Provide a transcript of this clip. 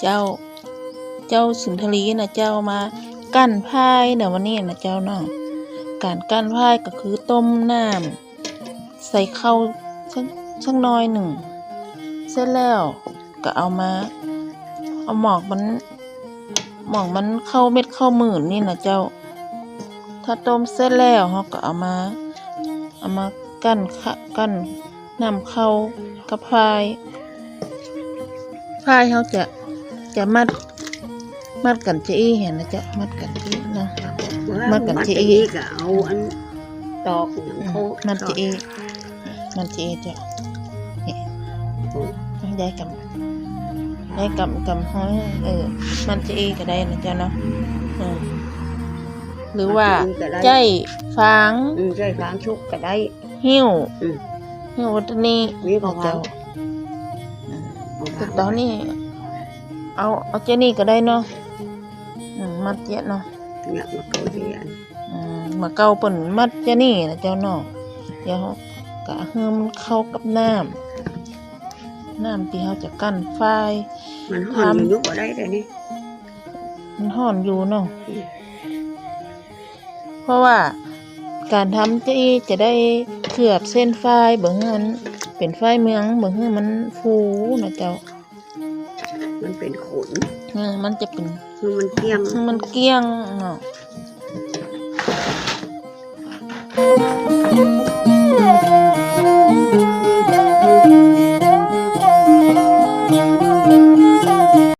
เจ้าสุนทรีนะเจ้ามากั้นพายเดี๋ยววันนี้นะเจ้าเนาะการกั้นพายก็คือต้มน้ำใส่ข้าวสักสักน้อยหนึ่ง เสร็จแล้วก็เอามา เอาหมอกมันหมอกมันเข้าเม็ดเข้าหมื่นนี่นะเจ้า ถ้าต้มเสร็จแล้วเราก็เอามาเอามากั้นขะกั้นนำเข้ากับพายพายเขาจะ จะมัด มัดกันจะอี้เห็นนะจ๊ะมัดกันจะอี้เนาะมากันที่อีอีกเอาอันตอกอย่างเขามันจะอี้มันจะอี้จ้ะนี่ได้กำได้กำกำห้อยเออ มันจะอี้ก็ได้นะจ๊ะเนาะอืมหรือว่าใจฟางอืมใช่ฟางชุกก็ได้ หิ้วอืมหิ้ววัตนีมีของเจ้าเราแต่ตอนนี้ เอาเอาเจนี่ก็ได้เนาะอืมมัดเยอะเนาะเนี่ยมาเกาเรียนอืมมาเกาเปิ่นมัดเจนี่นะเจ้าเนาะเดี๋ยวเรากะเฮือมันเข้ากับน้ำน้ำที่เขาจะกั้นไฟมันห่อนอยู่ยุกก็ได้เลยนี่มันห่อนอยู่เนาะเพราะว่าการทำเจะจะได้เกือบเส้นไฟเบิ่งให้มันเป็นไฟเมืองเบิ่งให้มันฟูนะเจ้า มันเป็นขน เออมันจะเป็น คือมันเกลี้ยง มันเกลี้ยงเนาะ